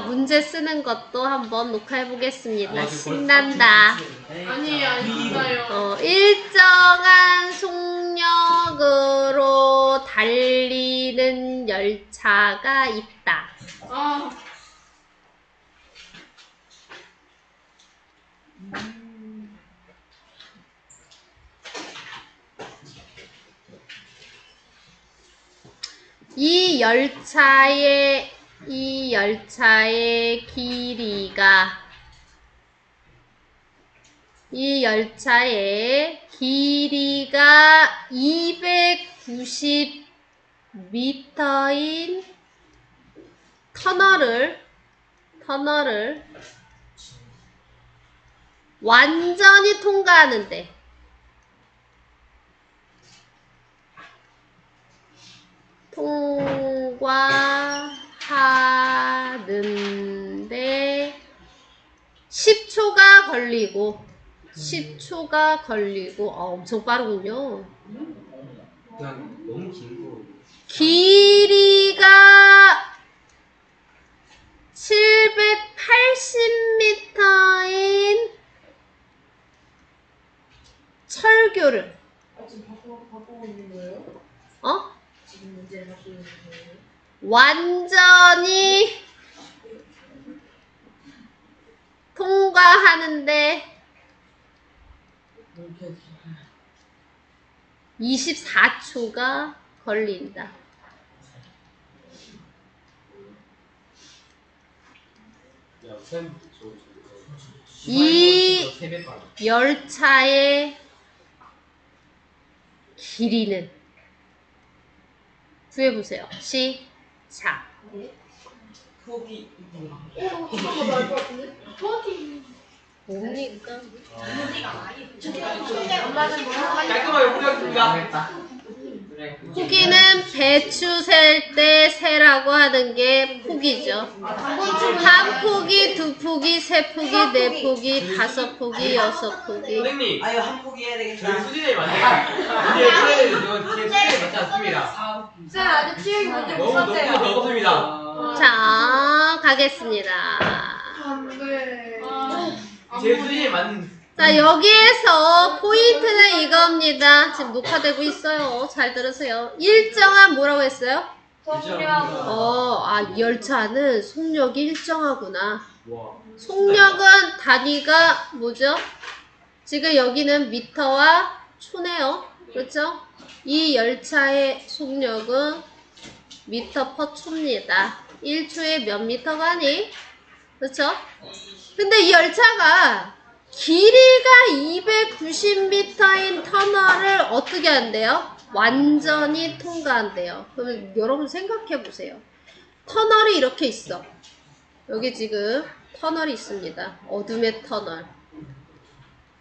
문제 쓰는 것도 한번 녹화해 보겠습니다. 아, 신난다. 아니에요, 아닌가요? 어, 일정한 속력으로 달리는 열차가 있다. 아, 이 열차의 이 열차의 길이가 이 열차의 길이가 290m인 터널을 터널을 완전히 통과하는데 통과 하는데 10초가 걸리고 10초가 걸리고 아, 엄청 빠르군요. 그냥 너무 긴 거. 길이가 780m인 철교를 아, 지금 바꾸고, 바꾸고 있는 거예요? 어? 지금 문제를 바꾸고 있는 거예요? 완전히 통과하는데 24초가 걸린다. 이. 열차의 길이는 구해보세요. 시 같은데? 토마티. 뭡니까? 엄마는 뭐 깔끔하게 포기하겠습니다. 포기는 배추 셀 때 세라고 하는 게 포기죠. 한 포기, 두 포기, 세 포기, 네 포기, 다섯 포기, 여섯 포기. 선생님, 아유 한 포기 해야 저희 되겠다. 수진이 맞네요. 이제 수진이 이거 제 수진이 맞지 않습니다. 쌤, 아직 치우기 문제 못 너무 너무 썼대요. 넓었습니다. 자, 가겠습니다. 안 돼. 제 수진이 맞는. 자, 여기에서 포인트는 이겁니다. 지금 녹화되고 있어요. 잘 들으세요. 일정한 뭐라고 했어요? 어, 아, 이 열차는 속력이 일정하구나. 와. 속력은 단위가 뭐죠? 지금 여기는 미터와 초네요. 그렇죠? 이 열차의 속력은 미터 퍼 초입니다. 1초에 몇 미터 가니? 그렇죠? 근데 이 열차가 길이가 290m인 터널을 어떻게 한대요? 완전히 통과한대요. 그러면 여러분 생각해 보세요. 터널이 이렇게 있어. 여기 지금 터널이 있습니다. 어둠의 터널.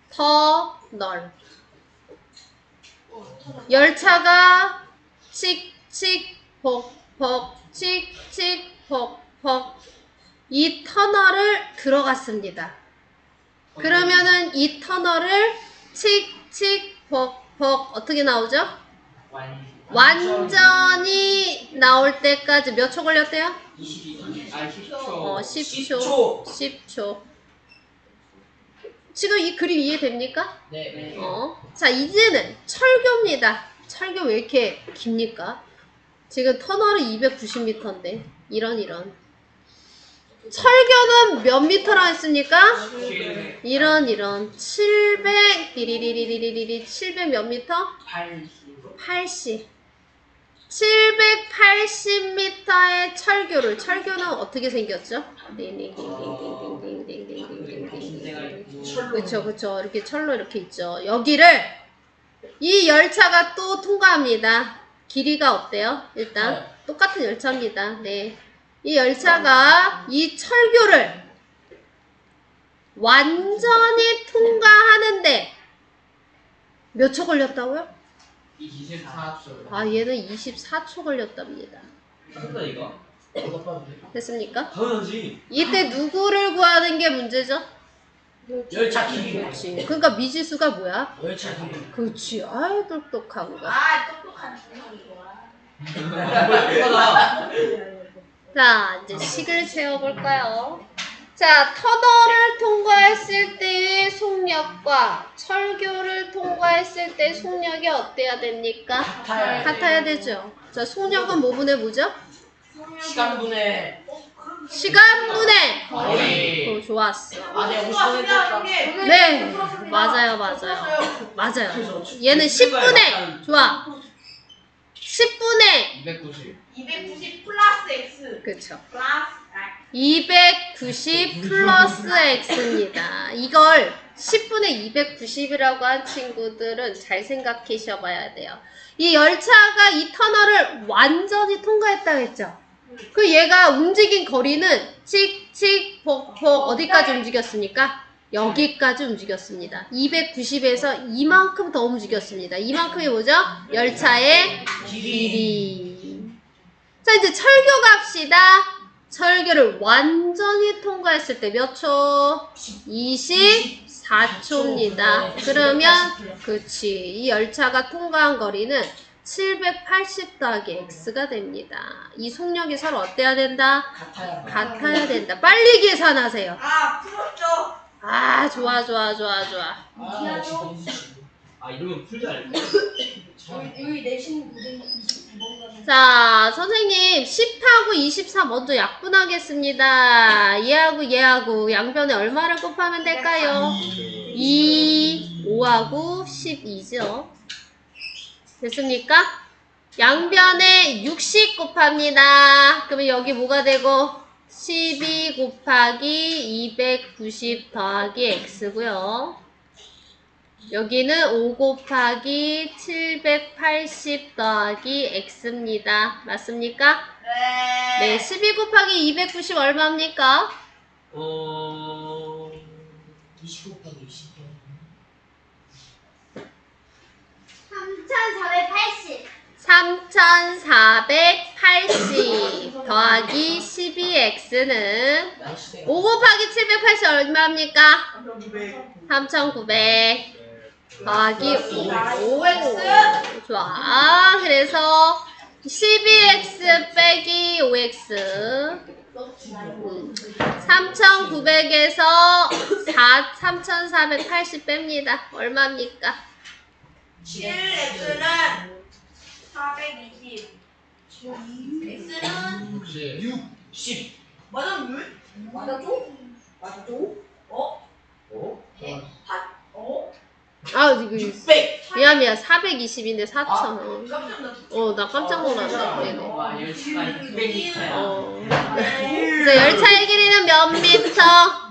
터널. 열차가 칙칙 벅벅 칙칙 벅벅 이 터널을 들어갔습니다. 그러면은 이 터널을 칙칙 벅벅 어떻게 나오죠? 완전히 나올 때까지 몇 초 걸렸대요? 22, 아 10초. 어, 10초. 10초. 지금 이 그림 이해됩니까? 네. 어. 자, 이제는 철교입니다. 철교 왜 이렇게 깁니까? 지금 터널은 290m인데. 이런, 이런. 철교는 몇 미터라 했습니까? 이런, 이런. 700, 리리리리리리리, 700 몇 미터? 80. 80. 780m의 철교를 철교는 어떻게 생겼죠? 그렇죠, 그렇죠. 이렇게 철로 이렇게 있죠. 여기를 이 열차가 또 통과합니다. 길이가 어때요? 일단 똑같은 열차입니다. 네, 이 열차가 이 철교를 완전히 통과하는데 몇 초 걸렸다고요? 24초. 아, 얘는 24초 걸렸답니다. 이거. 됐습니까? 당연하지. 이때 누구를 구하는 게 문제죠? 열차 길이. 그렇지. 그러니까 미지수가 뭐야? 열차 길이. 그렇지. 아유, 똑똑하고. 아, 똑똑한. 이거다. 자, 이제 식을 세워볼까요? 자, 터널을 통과했을 때의 속력과 철교를 통과했을 때 속력이 어때야 됩니까? 같아야 같아야 되죠. 자, 속력은 뭐 분의 뭐죠? 시간분의 시간분의 거리. 어, 좋았어. 아, 50분 했다. 네, 맞아요, 맞아요. 맞아요. 얘는 10분의, 좋아. 10분의, 290. 290 플러스 X. 그쵸. 플러스 290 플러스 x입니다. 이걸 10분의 290이라고 한 친구들은 잘 생각하셔 봐야 돼요. 이 열차가 이 터널을 완전히 통과했다 했죠. 그 얘가 움직인 거리는 칙 칙 폭 폭 어디까지 움직였습니까? 여기까지 움직였습니다. 290에서 이만큼 더 움직였습니다. 이만큼이 뭐죠? 열차의 길이. 자, 이제 철교 갑시다. 철교를 완전히 통과했을 때 몇 초? 24초입니다. 그러면, 그치. 이 열차가 통과한 거리는 780 더하기 x가 됩니다. 이 속력이 서로 어때야 된다? 같아야 같아야 된다. 빨리 계산하세요. 아, 풀었죠. 아, 좋아, 좋아, 좋아, 좋아. 아, 이러면 풀지 않을까? 여기 내신 고생 29번 자, 선생님, 10하고 24 먼저 약분하겠습니다. 얘하고 얘하고 양변에 얼마를 곱하면 될까요? 2, 5하고 12죠. 됐습니까? 양변에 60 곱합니다. 그러면 여기 뭐가 되고? 12 곱하기 290 더하기 x고요. 여기는 5 곱하기 780 더하기 x입니다. 맞습니까? 네, 12 곱하기 290 얼마입니까? 어... 20 곱하기 20. 3480. 3480 더하기 12x는 날씨 5 곱하기 780 얼마입니까? 3900 더하기 5. 5x. 좋아. 그래서 12x 빼기 5x. 음, 3900에서 3480 뺍니다. 얼마입니까? 7x는 420. X는 60. 10. 맞아 물? 맞아줘? 맞아줘? 어? 어? 어? 아, 이거 600. 미안 미안 420인데 4,000원. 깜짝 놀랐어. 어, 나 깜짝 놀랐네. 네네. 와, 열차가 200m야. 어. 그래서 열차의 길이는 몇 미터?